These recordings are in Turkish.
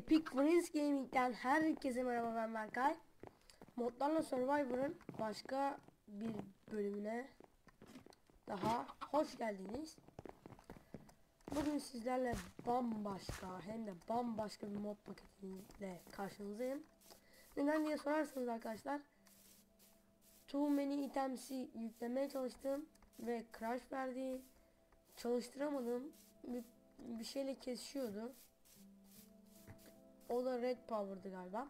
Epic Prince Gaming'den herkese merhaba ben Berkay. Modlarla Survivor'ın başka bir bölümüne daha hoş geldiniz. Bugün sizlerle bambaşka hem de bambaşka bir mod paketiyle karşınızdayım. Neden diye sorarsanız arkadaşlar Too Many Items'i yüklemeye çalıştım ve crash verdi. Çalıştıramadım. Bir, bir şeyle kesişiyordu. O da Red Power'dı galiba.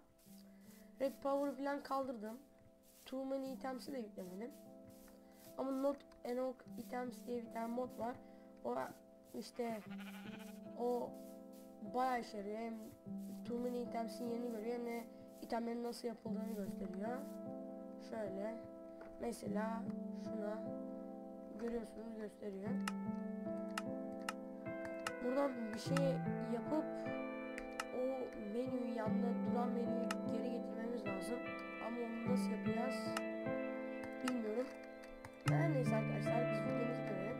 Red Power falan kaldırdım. Too Many Items'i de yüklemedim. Ama Not Enough Items diye bir tane mod var. O işte o bayağı işe yarıyor. Hem Too Many Items'in yerini görüyor hem de itemlerin nasıl yapıldığını gösteriyor. Şöyle. Mesela şuna görüyorsunuz gösteriyor. Buradan bir şey yapıp menüyü yanında duran menüyü geri getirmemiz lazım. Ama onu nasıl yapacağız bilmiyorum. Her neyse arkadaşlar biz videomuzu görelim.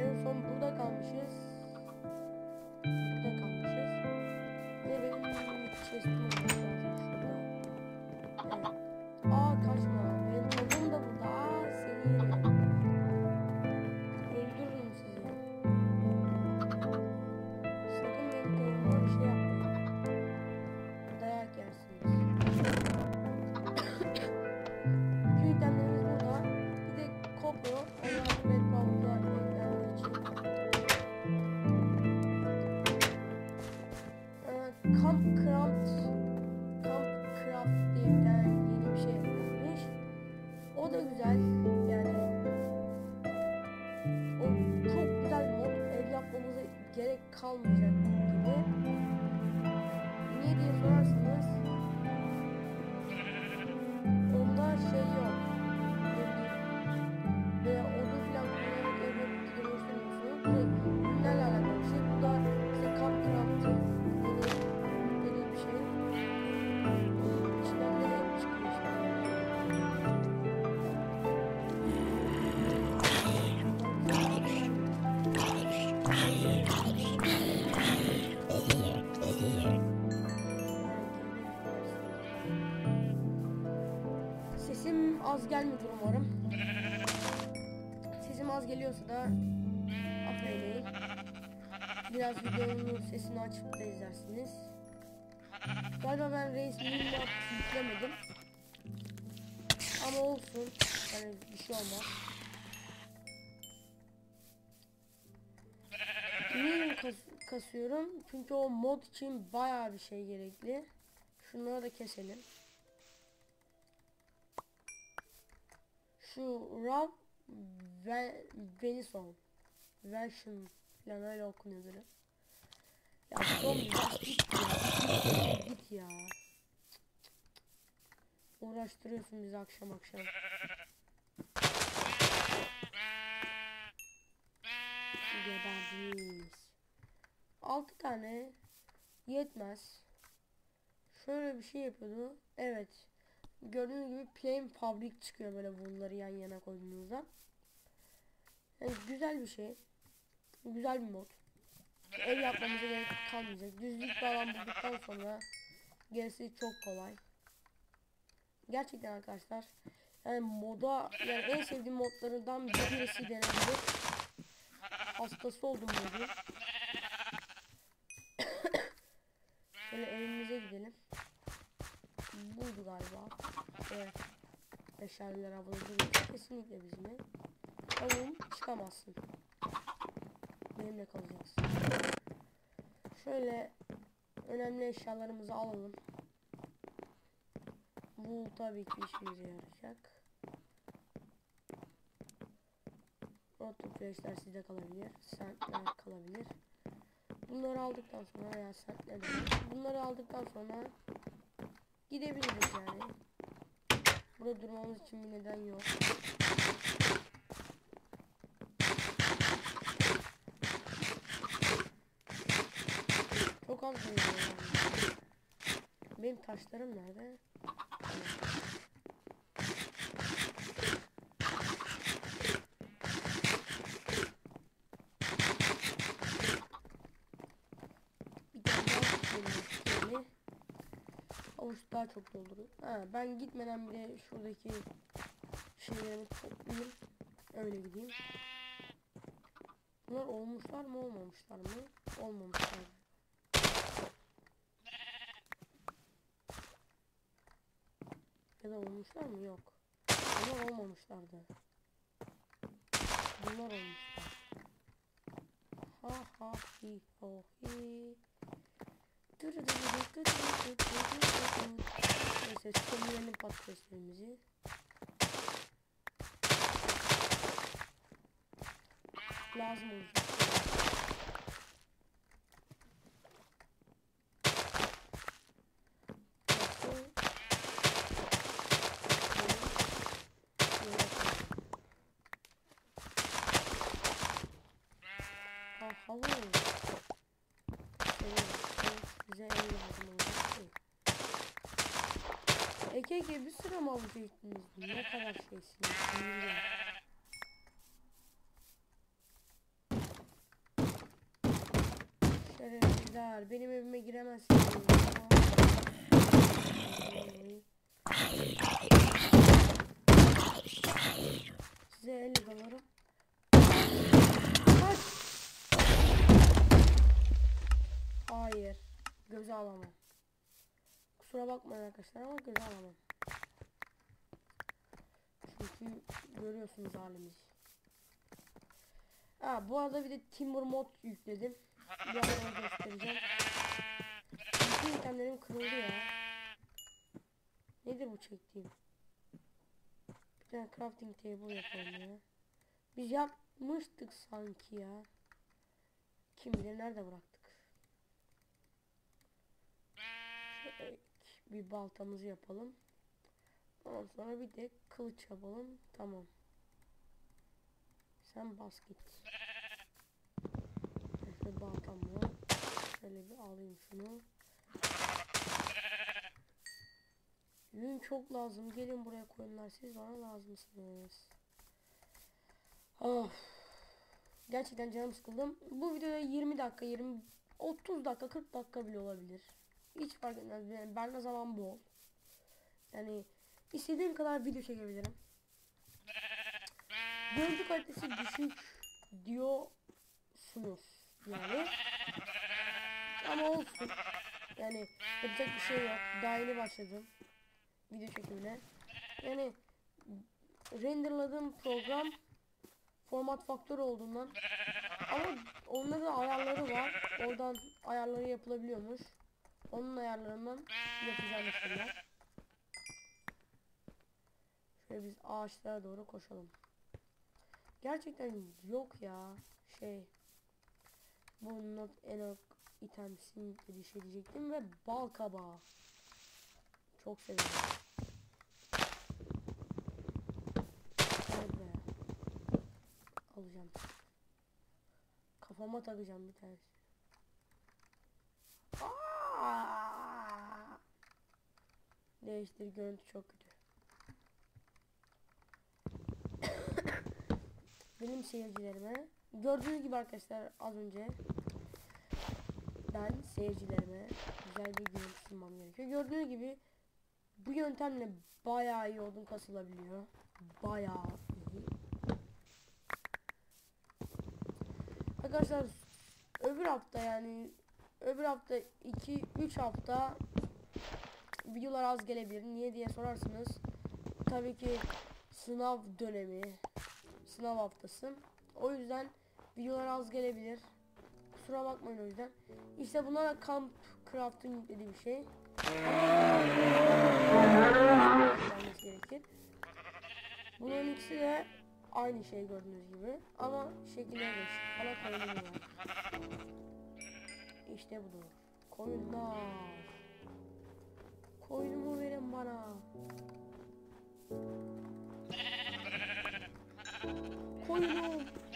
En son burada kalmışız. Burada kalmışız. Ve benim chest'im olması. Evet. Aa kaçma. Gerek kalmayacak gibi. Sesim az gelmiyordur umarım. Sesim az geliyorsa da affeyleyin. Biraz videonun sesini açıp da izlersiniz. Galiba ben Reis Minimap yüklemedim. Ama olsun. Yani bir şey olmaz. Niye kas kasıyorum? Çünkü o mod için bayağı bir şey gerekli. Şunları da keselim. Şu Rob ve Venison Version falan öyle okunuyordur. Ya son ya git ya. Ya. Uğraştırıyorsun bizi akşam akşam. Geberdiniz. 6 tane yetmez. Şöyle bir şey yapıyordu. Evet. Gördüğünüz gibi plain fabric çıkıyor böyle bunları yan yana koyduğunuzda. Yani güzel bir şey. Güzel bir mod. Ev yapmamıza gerek kalmayacak. Düzlük bir alan bulduktan sonra gerisi çok kolay. Gerçekten arkadaşlar yani moda yani en sevdiğim modlarından birisi denebilir. Hastası oldum modu. Şöyle evimize gidelim. Buydu galiba. Evet. Beşerler havada duruyor. Kesinlikle bizimle. Oğlum çıkamazsın. Benimle kalacaksın. Şöyle önemli eşyalarımızı alalım. Bu tabii ki işimize yarayacak. Roto flashler sizde kalabilir. Sentler kalabilir. Bunları aldıktan sonra veya sentler Bunları aldıktan sonra gidebiliriz yani. Burada durmamız için bir neden yok. Çok az. Benim taşlarım nerede? Bir tane daha Havuç daha çok doldurun. Ha, ben gitmeden bile şuradaki şeylerimi toplayayım. Öyle gideyim. Bunlar olmuşlar mı olmamışlar mı? Olmamışlar. Ya da olmuşlar mı? Yok. Bunlar olmamışlardı. Bunlar olmuşlar. Ha ha hi ho hi. Neyse sömürelim patateslerimizi. Lazım olacak. Eke bir sıra mı avuca gittiniz? Ne kadar şeysiniz? Şerefsizler. Benim evime giremezsiniz. Size el dalarım. Kaç. Hayır. Göze alamam. Kusura bakmayın arkadaşlar ama göze alamam. Görüyorsunuz halimizi. Ha bu arada bir de Timber mod yükledim. Birazdan göstereceğim. Bütün itemlerim kırıldı ya. Nedir bu çektiğim? Bir tane crafting table yapalım ya. Biz yapmıştık sanki ya. Kim bilir nerede bıraktık. Bir baltamızı yapalım. Ondan sonra bir de kılıç yapalım. Tamam. Sen bas git. İşte baltamla. Şöyle bir alayım şunu. Yün çok lazım. Gelin buraya koyunlar. Siz bana lazımsınız. Of. Gerçekten canım sıkıldım. Bu videoda 20 dakika, 20 30 dakika, 40 dakika bile olabilir. Hiç fark etmez. Yani ben de zaman bol. Yani istediğim kadar video çekebilirim. Görüntü kalitesi düşük diyorsunuz yani. Ama olsun. Yani yapacak bir şey yok. Daha yeni başladım video çekimine. Yani renderladığım program format faktörü olduğundan ama da ayarları var. Oradan ayarları yapılabiliyormuş. Onun ayarlarından yapacağım şeyler. Şöyle biz ağaçlara doğru koşalım. Gerçekten yok ya şey bu not enough itemsin dedi şey diyecektim ve bal kabağı. Çok seviyorum. Be. Alacağım. Kafama takacağım bir tanesi. Aa! Değiştir görüntü çok kötü. Benim seyircilerime gördüğünüz gibi arkadaşlar az önce ben seyircilerime güzel bir görüntü sunmam gerekiyor. Gördüğünüz gibi bu yöntemle bayağı iyi odun kasılabiliyor. Bayağı iyi. Arkadaşlar öbür hafta yani öbür hafta 2 3 hafta videolar az gelebilir. Niye diye sorarsınız. Tabii ki sınav dönemi, sınav haftası. O yüzden videolar az gelebilir. Kusura bakmayın o yüzden. İşte bunlar da Camp Craft'ın yüklediği bir şey. Gerekir. Bunların ikisi de aynı şey gördüğünüz gibi. Ama şekilleri değişik. Bana koyunum var. İşte budur. Koyunlar. Koyunumu verin bana. 어 이.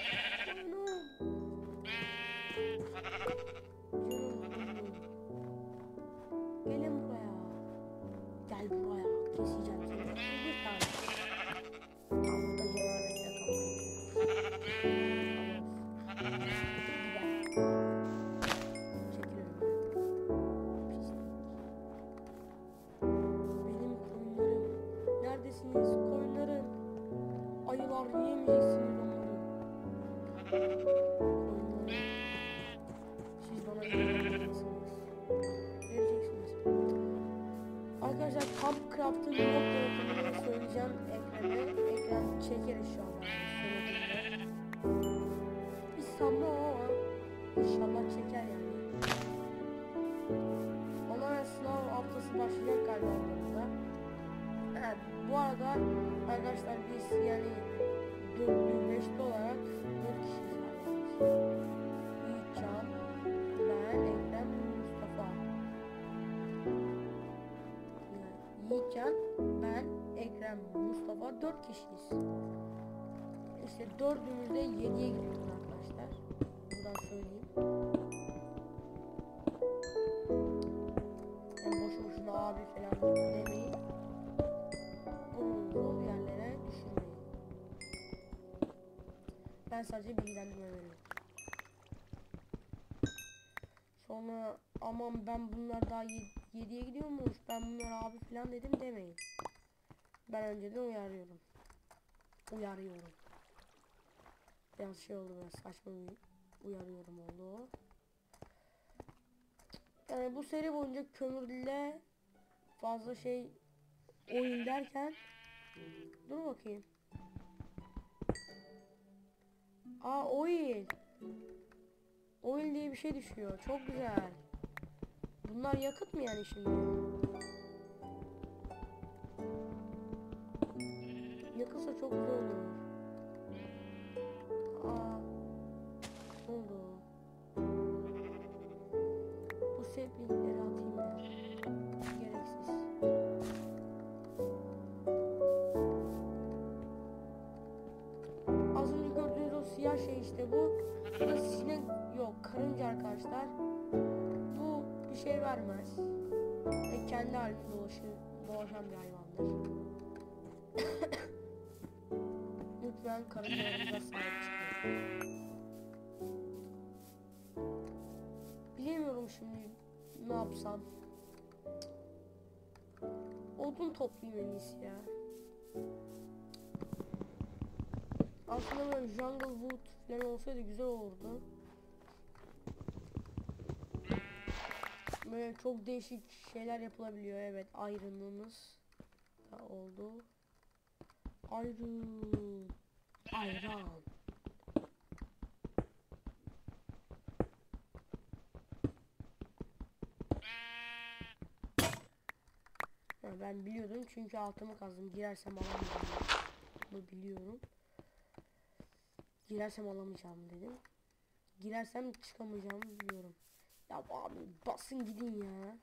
İşte dördümüz de yediye gidiyoruz arkadaşlar. Buradan söyleyeyim. Yani boşu boşuna abi falan demeyin. Burnunuzu o yerlere düşürmeyin. Ben sadece bilgilendirme veriyorum. Sonra aman ben bunlar daha 7'ye gidiyormuş. Ben bunlar abi falan dedim demeyin. Ben önceden uyarıyorum. Uyarıyorum. Biraz şey oldu biraz saçma bir uyarıyorum oldu. Yani bu seri boyunca kömürle fazla şey oyun derken dur bakayım. Aa oil. Oil diye bir şey düşüyor. Çok güzel. Bunlar yakıt mı yani şimdi? Yakılsa çok güzel olur. Bu saplingleri atayım ya. Gereksiz. Az önce gördüğünüz o siyah şey işte bu. Bu da sinek yok karınca arkadaşlar. Bu bir şey vermez. Ve kendi halinde dolaşır, dolaşan bir hayvandır. Lütfen karıncalarınıza sahip çıkın. Bilemiyorum şimdi ne yapsam. Odun toplayayım en iyisi ya. Aslında böyle jungle wood falan olsaydı güzel olurdu. Böyle çok değişik şeyler yapılabiliyor. Evet ayrınımız da oldu. Ayrın. Ayran. Ha, ben biliyordum çünkü altımı kazdım. Girersem alamayacağım. Bunu biliyorum. Girersem alamayacağım dedim. Girersem çıkamayacağımı biliyorum. Ya abi basın gidin ya.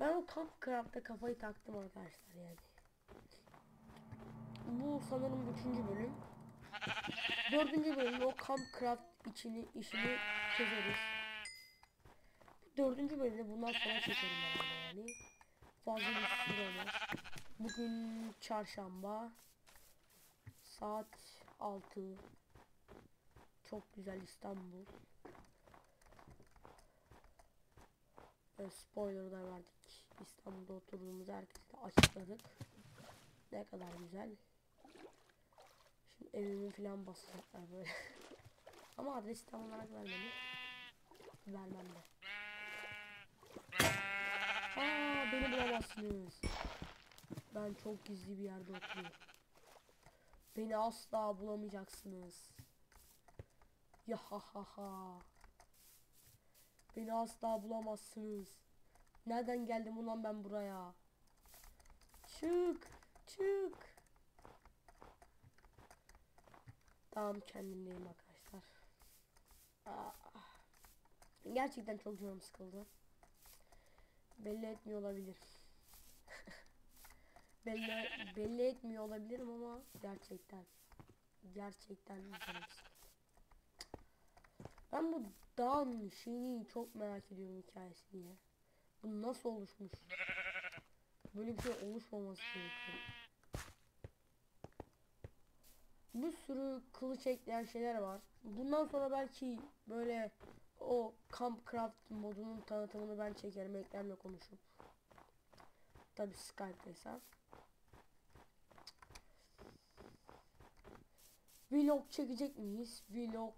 Ben o Camp Craft'ta kafayı taktım arkadaşlar yani. Bu sanırım üçüncü bölüm. Dördüncü bölümde o Camp Craft içini, işini çözeriz. Dördüncü bölümde bundan sonra çekerim yani. Fazla bir süre olmaz. Bugün çarşamba. Saat 6. Çok güzel İstanbul. Ve spoiler da verdik. İstanbul'da oturduğumuz herkese açıkladık. Ne kadar güzel. Şimdi evimi falan basacaklar böyle. Ama adres tam olarak vermemi. Vermem de. Aa beni bulamazsınız. Ben çok gizli bir yerde oturuyorum. Beni asla bulamayacaksınız. Ya ha ha ha. Beni asla bulamazsınız. Nereden geldim ulan ben buraya? Çık, çık. Tamam kendimdeyim arkadaşlar. Aa, gerçekten çok canım sıkıldı. Belli etmiyor olabilir. belli, belli etmiyor olabilirim ama gerçekten gerçekten. Ben bu dağın şeyini çok merak ediyorum hikayesini ya. Bu nasıl oluşmuş? Böyle bir şey oluşmaması gerekiyor. Bir sürü kılıç ekleyen şeyler var. Bundan sonra belki böyle o Campcraft modunun tanıtımını ben çekerim eklemle konuşup. Tabi Skype'daysa. Vlog çekecek miyiz? Vlog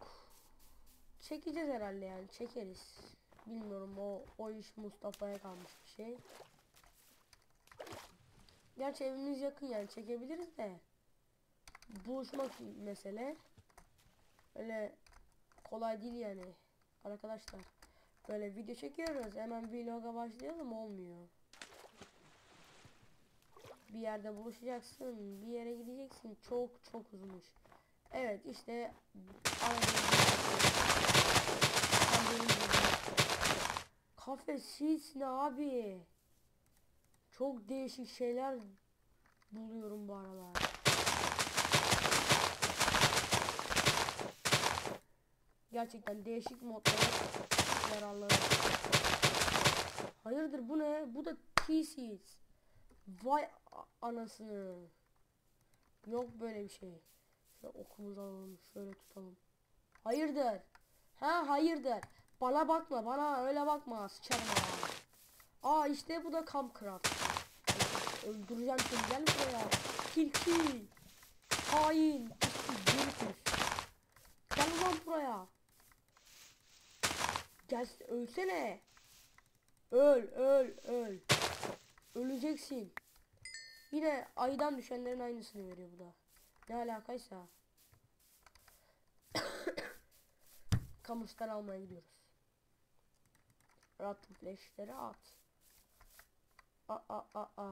çekeceğiz herhalde yani çekeriz. Bilmiyorum o o iş Mustafa'ya kalmış bir şey. Gerçi evimiz yakın yani çekebiliriz de. Buluşmak mesele. Öyle kolay değil yani. Arkadaşlar böyle video çekiyoruz hemen vloga başlayalım olmuyor. Bir yerde buluşacaksın, bir yere gideceksin. Çok çok uzun iş. Evet işte Kafe ne abi? Çok değişik şeyler buluyorum bu aralar. Gerçekten değişik modlara yararlanıyorum. Hayırdır bu ne? Bu da T-Seeds. Vay anasını. Yok böyle bir şey. Şöyle okumuzu alalım. Şöyle tutalım. Hayırdır? Ha hayırdır? Bana bakma. Bana öyle bakma. Sıçarım. Aa işte bu da Campcraft. Öldüreceğim seni. Gel buraya. Tilki. Hain. Gel ulan buraya. Gel ölsene. Öl öl öl. Öleceksin. Yine aydan düşenlerin aynısını veriyor bu da. Ne alakaysa. Kamustan almaya gidiyoruz. Rotten flashleri at. A a a a.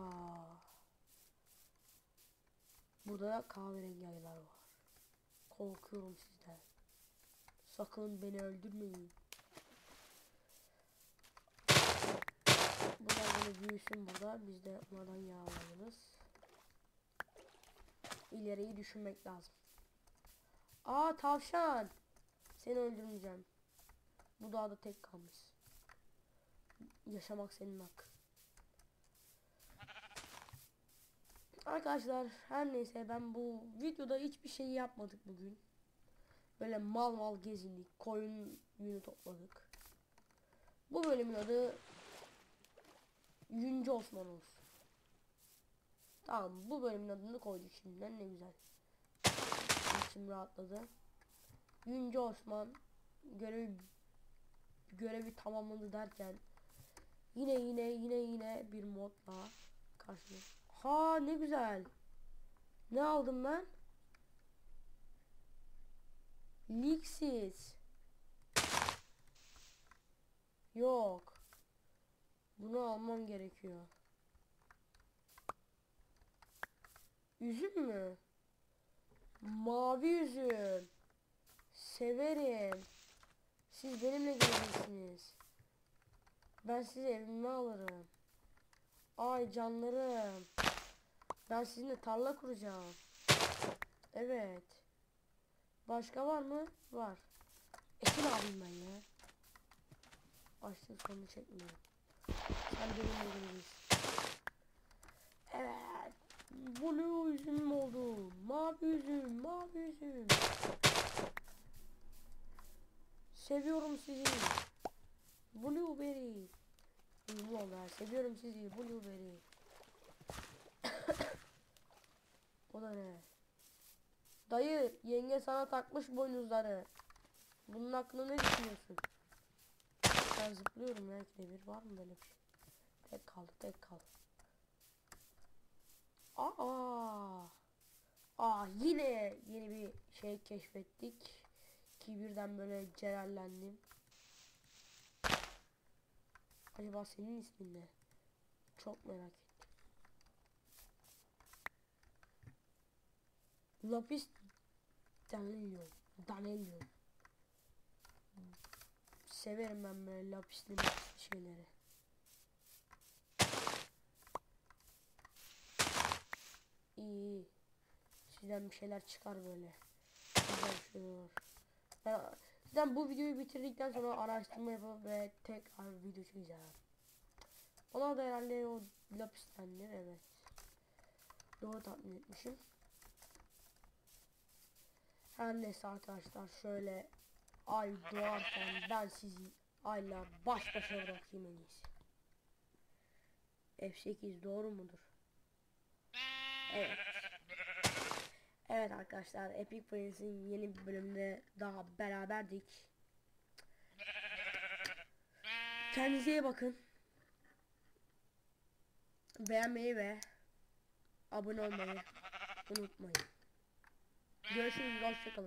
Burada da kahverengi ayılar var. Korkuyorum sizden. Sakın beni öldürmeyin. Bunlar böyle büyüsün burada. Biz de onlardan yağlanırız. İleriyi düşünmek lazım. Aa tavşan. Seni öldürmeyeceğim. Bu dağda tek kalmış. Yaşamak senin hakkın. Arkadaşlar her neyse ben bu videoda hiçbir şey yapmadık bugün. Böyle mal mal gezindik. Koyun yünü topladık. Bu bölümün adı Yüncü Osman olsun. Tamam bu bölümün adını koyduk şimdiden ne güzel. İçim rahatladı. Yüncü Osman görevi görevi tamamladı derken yine yine yine yine bir modla karşıladım. Ha ne güzel. Ne aldım ben? Liksiz. Yok. Bunu almam gerekiyor. Üzüm mü? Mavi üzüm. Severim. Siz benimle geleceksiniz. Ben sizi evime alırım. Ay canlarım. Ben sizinle tarla kuracağım. Evet. Başka var mı? Var. Ekin alayım ben ya. Açtım sonunu çekmiyorum. Benimle geleceksin. Evet. Blue üzüm oldu. Mavi üzüm, mavi üzüm. Seviyorum sizi. Blueberry. Oldu ha. Seviyorum sizi. Blueberry. o da ne? Dayı, yenge sana takmış boynuzları. Bunun hakkında ne düşünüyorsun? Ben zıplıyorum ya bir var mı böyle bir şey? Tek kaldı, tek kaldı. Aa! Aa yine yeni bir şey keşfettik. Ki birden böyle celallendim. Acaba senin ismin ne? Çok merak ettim. Lapis Danelion. Danelion. Severim ben böyle lapisli şeyleri. İyi. Sizden bir şeyler çıkar böyle. Olur. Ben, sizden bu videoyu bitirdikten sonra araştırma yapıp ve tekrar video çekeceğim. Ona da herhalde o lapistendir evet. Doğru tahmin etmişim. Her neyse arkadaşlar şöyle ay doğarken ben sizi ayla baş başa bırakayım en iyisi. F8 doğru mudur? Evet. Evet arkadaşlar Epic Prince'in yeni bir bölümde daha beraberdik. Kendinize iyi bakın. Beğenmeyi ve abone olmayı unutmayın. Görüşürüz. Hoşçakalın.